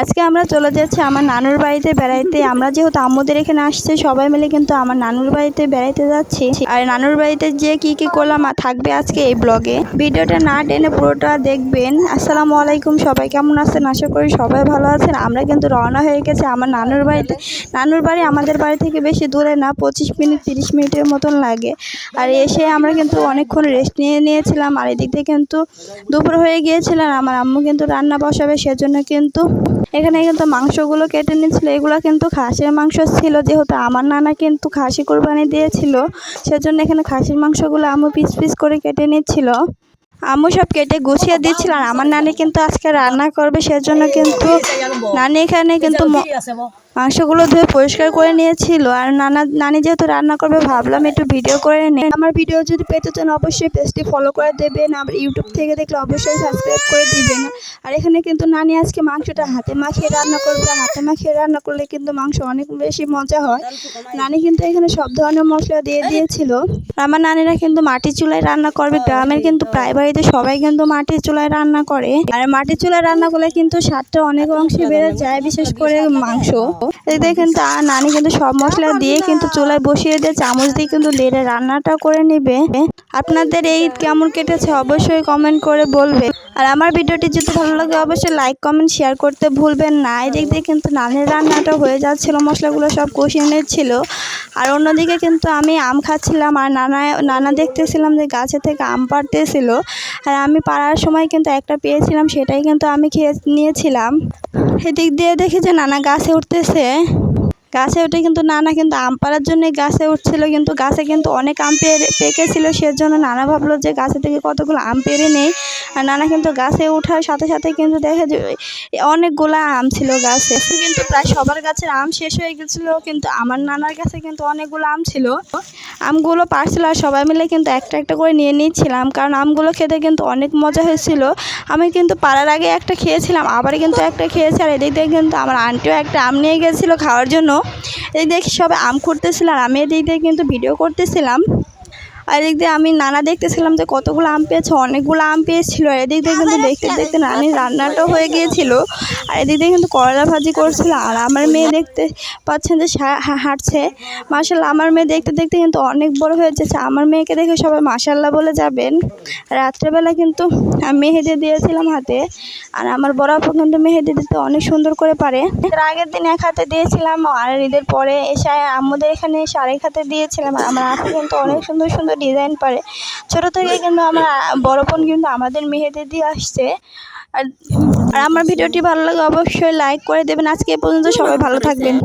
আজকে আমরা চলে যাচ্ছি আমার নানুর বাড়িতে বেড়াইতে। আমরা যেহেতু আম্মুদের এখানে আসছে, সবাই মিলে কিন্তু আমার নানুর বাড়িতে বেড়াইতে যাচ্ছি। আর নানুর বাড়িতে যে কি কি করলাম থাকবে আজকে এই ব্লগে ভিডিওটা না টেনে পুরোটা দেখবেন। আসসালামু আলাইকুম, সবাই কেমন আছেন? আশা করি সবাই ভালো আছেন। আমরা কিন্তু রওনা হয়ে গেছি আমার নানুর বাড়িতে। নানুর বাড়ি আমাদের বাড়ি থেকে বেশি দূরে না, পঁচিশ মিনিট, তিরিশ মিনিটের মতন লাগে। আর এসে আমরা কিন্তু অনেকক্ষণ রেস্ট নিয়ে নিয়েছিলাম। আর এদিক থেকে কিন্তু দুপুর হয়ে গিয়েছিলাম আমার আম্মু কিন্তু রান্না বসাবে, সেজন্য কিন্তু এখানে কিন্তু মাংসগুলো কেটে নিচ্ছিল এগুলো কিন্তু খাসির মাংস ছিল, যেহেতু আমার নানা কিন্তু খাসি কোরবানি দিয়েছিল, সেজন্য এখানে খাসির মাংসগুলো আম্মু পিস পিস করে কেটে নিচ্ছিল আম্মু সব কেটে গুছিয়ে দিচ্ছিল আর আমার নানি কিন্তু আজকে রান্না করবে, সেজন্য কিন্তু নানি এখানে কিন্তু মাংসগুলো ধুয়ে পরিষ্কার করে নিয়েছিল। আর নানা, নানি যেহেতু রান্না করবে, ভাবলাম একটু ভিডিও করে নিই আমার ভিডিও যদি পেতে চান, অবশ্যই পেজটি ফলো করে দেবেন। আবার ইউটিউব থেকে দেখলে অবশ্যই সাবস্ক্রাইব করে দিবেন। আর এখানে কিন্তু নানি আজকে মাংসটা হাতে মাখিয়ে রান্না করবে। হাতে মাখিয়ে রান্না করলে কিন্তু মাংস অনেক বেশি মজা হয়। নানি কিন্তু এখানে সব ধরনের মশলা দিয়ে দিয়েছিল। আমার নানিরা কিন্তু মাটির চুলায় রান্না করবে। গ্রামের কিন্তু প্রায় বাড়িতে সবাই কিন্তু মাটির চুলায় রান্না করে। আর মাটির চুলায় রান্না করলে কিন্তু স্বাদটা অনেক অংশে বেড়ে যায়, বিশেষ করে মাংস। এতে কিন্তু নানি কিন্তু সব মশলা দিয়ে কিন্তু চুলায় বসিয়ে দিয়ে চামচ দিয়ে কিন্তু লেড়ে রান্নাটা করে নেবে। আপনাদের এই কেমন কেটেছে অবশ্যই কমেন্ট করে বলবে। আর আমার ভিডিওটি যদি ভালো লাগে, অবশ্যই লাইক কমেন্ট শেয়ার করতে ভুলবেন না। এদিক দিয়ে কিন্তু নানির রান্নাটা হয়ে যাচ্ছিল, মশলাগুলো সব কষিয়ে নিচ্ছিল। আর অন্যদিকে কিন্তু আমি আম খাচ্ছিলাম, আর নানা নানা দেখতেছিলাম যে গাছে থেকে আম পাড়তেছিল। আর আমি পাড়ার সময় কিন্তু একটা পেয়েছিলাম, সেটাই কিন্তু আমি খেয়ে নিয়েছিলাম। এদিক দিয়ে দেখি যে নানা গাছে উঠতেছে। গাছে ওঠে কিন্তু নানা কিন্তু আম পাড়ার জন্যই গাছে উঠছিল, কিন্তু গাছে কিন্তু অনেক আম পেরে পেকেছিল, সেজন্য নানা ভাবলো যে গাছে থেকে কতগুলো আম পেরে নেই। আর নানা কিন্তু গাছে ওঠার সাথে সাথে কিন্তু দেখে যে অনেকগুলো আম ছিল গাছে। কিন্তু প্রায় সবার গাছের আম শেষ হয়ে গেছিল, কিন্তু আমার নানার কাছে কিন্তু অনেকগুলো আম ছিল। আমগুলো পারছিল আর সবাই মিলে কিন্তু একটা একটা করে নিয়ে নিচ্ছিলাম কারণ আমগুলো খেতে কিন্তু অনেক মজা হয়েছিল। আমি কিন্তু পাড়ার আগে একটা খেয়েছিলাম, আবার কিন্তু একটা খেয়েছি। আর এদিক দিয়ে কিন্তু আমার আন্টিও একটা আম নিয়ে গেছিল খাওয়ার জন্য। এদিক দেখি সবাই আম করতেছিলাম আমি এদিক দিয়ে কিন্তু ভিডিও করতেছিলাম। আর এদিক দিয়ে আমি নানা দেখতেছিলাম যে কতগুলো আম পেয়েছে, অনেকগুলো আম পেয়েছিল। এদিক দিয়ে কিন্তু দেখতে দেখতে নানির রান্নাটাও হয়ে গিয়েছিল। আর এদিক দিয়ে কিন্তু করলা ভাজি করছিল। আর আমার মেয়ে দেখতে পাচ্ছেন যে হাঁটছে। মাসাল্লাহ আমার মেয়ে দেখতে দেখতে কিন্তু অনেক বড় হয়ে যাচ্ছে। আমার মেয়েকে দেখে সবাই মাসাল্লাহ বলে যাবেন। রাত্রেবেলা কিন্তু আমি মেহেদি দিয়েছিলাম হাতে। আর আমার বড় আপু কিন্তু মেহেদি দিতে অনেক সুন্দর করে পারে। আগের দিন এক হাতে দিয়েছিলাম। আর ঈদের পরে এসে আমাদের এখানে এসে আরেক হাতে দিয়েছিলাম। আর আমার আপু কিন্তু অনেক সুন্দর সুন্দর ডিজাইন পারে। ছোটো থেকে কিন্তু আমার, বড় বোন কিন্তু আমাদের মেহেদি দিয়ে আসছে। আর আমার ভিডিওটি ভালো লাগে অবশ্যই লাইক করে দেবেন। আজকে এ পর্যন্ত সবাই ভালো থাকবেন।